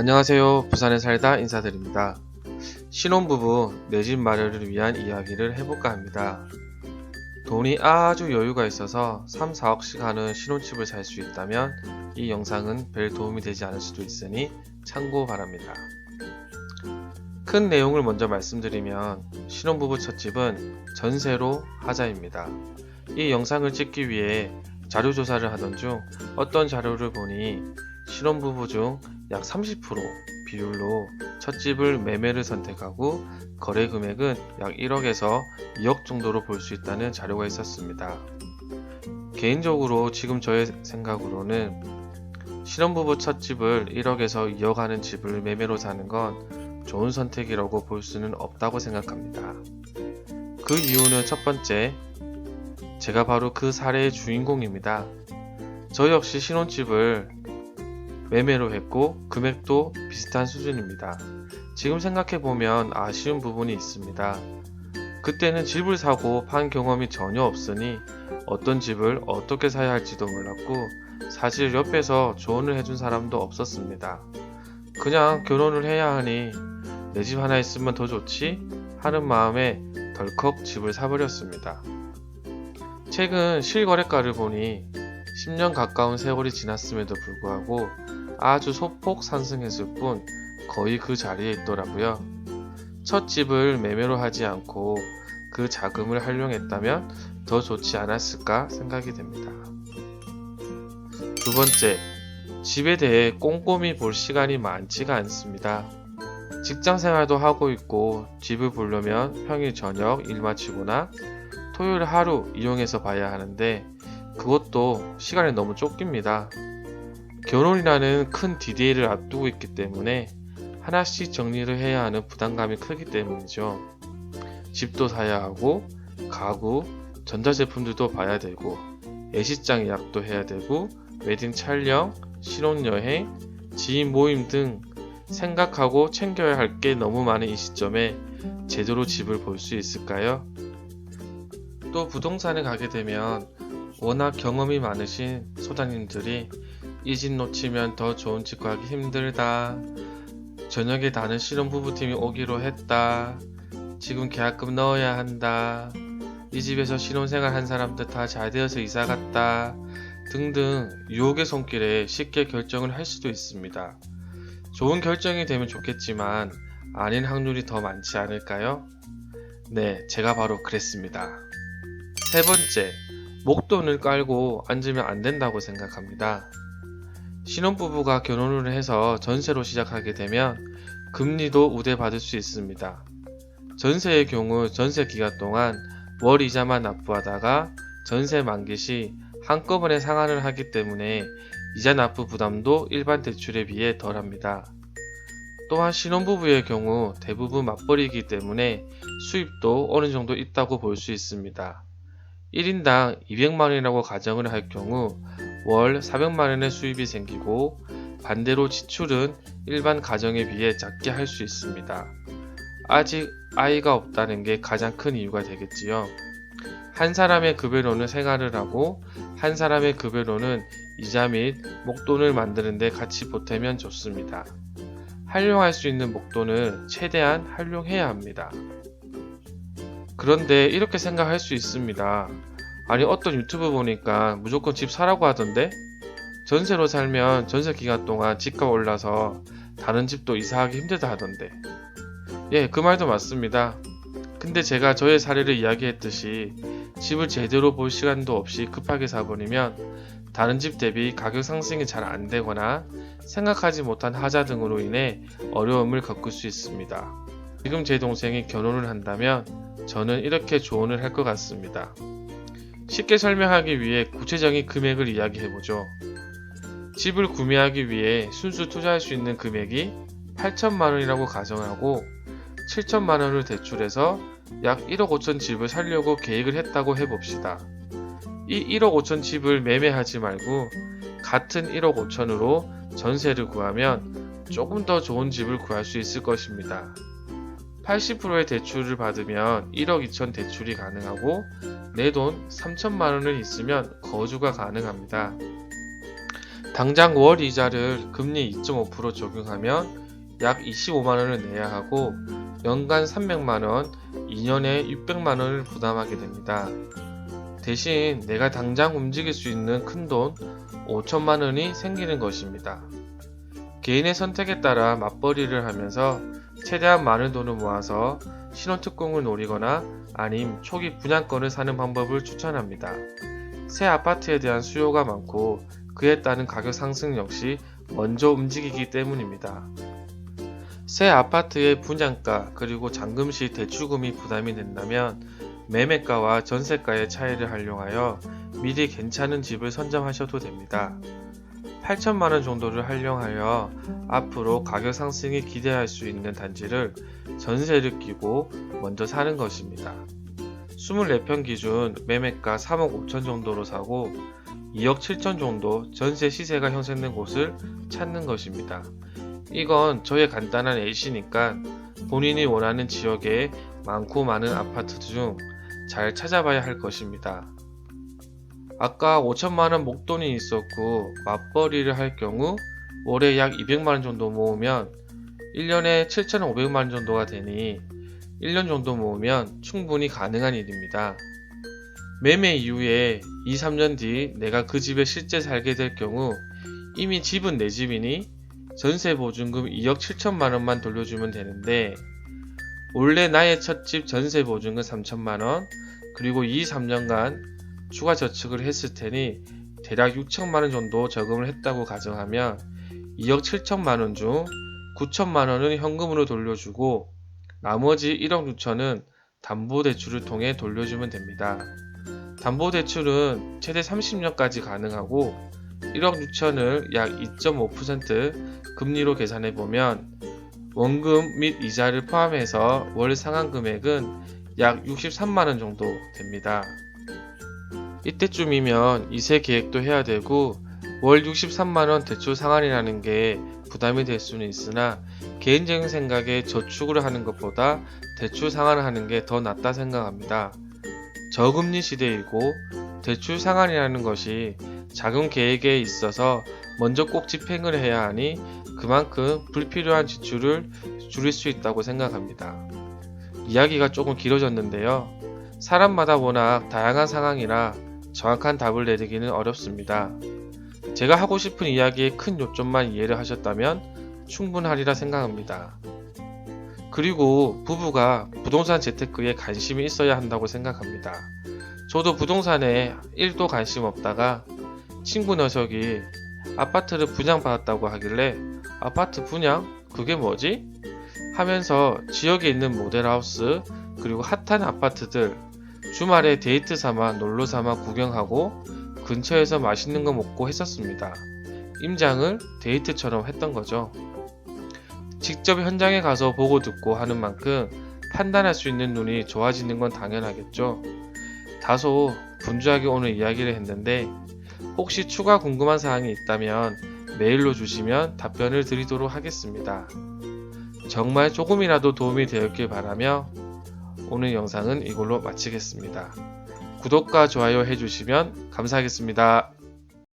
안녕하세요. 부산에 살다 인사드립니다. 신혼부부 내 집 마련을 위한 이야기를 해볼까 합니다. 돈이 아주 여유가 있어서 3, 4억씩 하는 신혼집을 살 수 있다면 이 영상은 별 도움이 되지 않을 수도 있으니 참고 바랍니다. 큰 내용을 먼저 말씀드리면 신혼부부 첫 집은 전세로 하자입니다. 이 영상을 찍기 위해 자료 조사를 하던 중 어떤 자료를 보니 신혼부부 중 약 30% 비율로 첫 집을 매매를 선택하고 거래 금액은 약 1억에서 2억 정도로 볼 수 있다는 자료가 있었습니다. 개인적으로 지금 저의 생각으로는 신혼부부 첫 집을 1억에서 2억 하는 집을 매매로 사는 건 좋은 선택이라고 볼 수는 없다고 생각합니다. 그 이유는 첫 번째, 제가 바로 그 사례의 주인공입니다. 저 역시 신혼집을 매매로 했고 금액도 비슷한 수준입니다. 지금 생각해보면 아쉬운 부분이 있습니다. 그때는 집을 사고 판 경험이 전혀 없으니 어떤 집을 어떻게 사야 할지도 몰랐고 사실 옆에서 조언을 해준 사람도 없었습니다. 그냥 결혼을 해야 하니 내 집 하나 있으면 더 좋지 하는 마음에 덜컥 집을 사버렸습니다. 최근 실거래가를 보니 10년 가까운 세월이 지났음에도 불구하고 아주 소폭 상승했을 뿐 거의 그 자리에 있더라고요. 첫 집을 매매로 하지 않고 그 자금을 활용했다면 더 좋지 않았을까 생각이 됩니다. 두 번째, 집에 대해 꼼꼼히 볼 시간이 많지가 않습니다. 직장 생활도 하고 있고 집을 보려면 평일 저녁 일 마치거나 토요일 하루 이용해서 봐야 하는데 그것도 시간이 너무 쫓깁니다. 결혼이라는 큰 디테일을 앞두고 있기 때문에 하나씩 정리를 해야 하는 부담감이 크기 때문이죠. 집도 사야 하고, 가구, 전자제품들도 봐야 되고, 예식장 예약도 해야 되고, 웨딩 촬영, 신혼여행, 지인 모임 등 생각하고 챙겨야 할 게 너무 많은 이 시점에 제대로 집을 볼 수 있을까요? 또 부동산에 가게 되면 워낙 경험이 많으신 소장님들이 이 집 놓치면 더 좋은 집 구하기 힘들다. 저녁에 다른 신혼부부팀이 오기로 했다. 지금 계약금 넣어야 한다. 이 집에서 신혼생활 한 사람들 다 잘 되어서 이사 갔다. 등등 유혹의 손길에 쉽게 결정을 할 수도 있습니다. 좋은 결정이 되면 좋겠지만 아닌 확률이 더 많지 않을까요? 네, 제가 바로 그랬습니다. 세 번째, 목돈을 깔고 앉으면 안 된다고 생각합니다. 신혼부부가 결혼을 해서 전세로 시작하게 되면 금리도 우대받을 수 있습니다. 전세의 경우 전세 기간 동안 월 이자만 납부하다가 전세 만기 시 한꺼번에 상환을 하기 때문에 이자 납부 부담도 일반 대출에 비해 덜합니다. 또한 신혼부부의 경우 대부분 맞벌이이기 때문에 수입도 어느 정도 있다고 볼 수 있습니다. 1인당 200만원이라고 가정을 할 경우 월 400만원의 수입이 생기고 반대로 지출은 일반 가정에 비해 작게 할 수 있습니다. 아직 아이가 없다는 게 가장 큰 이유가 되겠지요. 한 사람의 급여로는 생활을 하고 한 사람의 급여로는 이자 및 목돈을 만드는데 같이 보태면 좋습니다. 활용할 수 있는 목돈을 최대한 활용해야 합니다. 그런데 이렇게 생각할 수 있습니다. 아니 어떤 유튜브 보니까 무조건 집 사라고 하던데? 전세로 살면 전세 기간 동안 집값 올라서 다른 집도 이사하기 힘들다 하던데. 예, 그 말도 맞습니다. 근데 제가 저의 사례를 이야기했듯이 집을 제대로 볼 시간도 없이 급하게 사버리면 다른 집 대비 가격 상승이 잘 안 되거나 생각하지 못한 하자 등으로 인해 어려움을 겪을 수 있습니다. 지금 제 동생이 결혼을 한다면 저는 이렇게 조언을 할 것 같습니다. 쉽게 설명하기 위해 구체적인 금액을 이야기해보죠. 집을 구매하기 위해 순수 투자할 수 있는 금액이 8천만 원이라고 가정하고 7천만 원을 대출해서 약 1억 5천 집을 살려고 계획을 했다고 해봅시다. 이 1억 5천 집을 매매하지 말고 같은 1억 5천으로 전세를 구하면 조금 더 좋은 집을 구할 수 있을 것입니다. 80%의 대출을 받으면 1억 2천 대출이 가능하고 내 돈 3천만 원을 있으면 거주가 가능합니다. 당장 월 이자를 금리 2.5% 적용하면 약 25만 원을 내야 하고 연간 300만 원, 2년에 600만 원을 부담하게 됩니다. 대신 내가 당장 움직일 수 있는 큰 돈 5천만 원이 생기는 것입니다. 개인의 선택에 따라 맞벌이를 하면서 최대한 많은 돈을 모아서 신혼특공을 노리거나 아님 초기 분양권을 사는 방법을 추천합니다. 새 아파트에 대한 수요가 많고 그에 따른 가격 상승 역시 먼저 움직이기 때문입니다. 새 아파트의 분양가 그리고 잔금 시 대출금이 부담이 된다면 매매가와 전세가의 차이를 활용하여 미리 괜찮은 집을 선점하셔도 됩니다. 8천만 원 정도를 활용하여 앞으로 가격 상승이 기대할 수 있는 단지를 전세를 끼고 먼저 사는 것입니다. 24평 기준 매매가 3억 5천 정도로 사고 2억 7천 정도 전세 시세가 형성된 곳을 찾는 것입니다. 이건 저의 간단한 A시니까 본인이 원하는 지역에 많고 많은 아파트 중 잘 찾아봐야 할 것입니다. 아까 5천만원 목돈이 있었고 맞벌이를 할 경우 월에 약 200만원 정도 모으면 1년에 7,500만원 정도가 되니 1년 정도 모으면 충분히 가능한 일입니다. 매매 이후에 2, 3년 뒤 내가 그 집에 실제 살게 될 경우 이미 집은 내 집이니 전세 보증금 2억 7천만 원만 돌려주면 되는데 원래 나의 첫 집 전세 보증금 3천만 원 그리고 2, 3년간 추가 저축을 했을 테니 대략 6천만 원 정도 저금을 했다고 가정하면 2억 7천만 원 중 9천만 원은 현금으로 돌려주고 나머지 1억 6천은 담보대출을 통해 돌려주면 됩니다. 담보대출은 최대 30년까지 가능하고 1억 6천을 약 2.5% 금리로 계산해 보면 원금 및 이자를 포함해서 월 상환 금액은 약 63만원 정도 됩니다. 이때쯤이면 이세 계획도 해야 되고 월 63만원 대출 상환이라는 게 부담이 될 수는 있으나 개인적인 생각에 저축을 하는 것보다 대출 상환을 하는 게 더 낫다 생각합니다. 저금리 시대이고 대출 상환이라는 것이 자금 계획에 있어서 먼저 꼭 집행을 해야 하니 그만큼 불필요한 지출을 줄일 수 있다고 생각합니다. 이야기가 조금 길어졌는데요. 사람마다 워낙 다양한 상황이라 정확한 답을 내리기는 어렵습니다. 제가 하고 싶은 이야기의 큰 요점만 이해를 하셨다면 충분하리라 생각합니다. 그리고 부부가 부동산 재테크에 관심이 있어야 한다고 생각합니다. 저도 부동산에 1도 관심 없다가 친구 녀석이 아파트를 분양받았다고 하길래 아파트 분양? 그게 뭐지? 하면서 지역에 있는 모델하우스 그리고 핫한 아파트들 주말에 데이트 삼아 놀러 삼아 구경하고 근처에서 맛있는 거 먹고 했었습니다. 임장을 데이트처럼 했던 거죠. 직접 현장에 가서 보고 듣고 하는 만큼 판단할 수 있는 눈이 좋아지는 건 당연하겠죠. 다소 분주하게 오늘 이야기를 했는데 혹시 추가 궁금한 사항이 있다면 메일로 주시면 답변을 드리도록 하겠습니다. 정말 조금이라도 도움이 되었길 바라며 오늘 영상은 이걸로 마치겠습니다. 구독과 좋아요 해주시면 감사하겠습니다.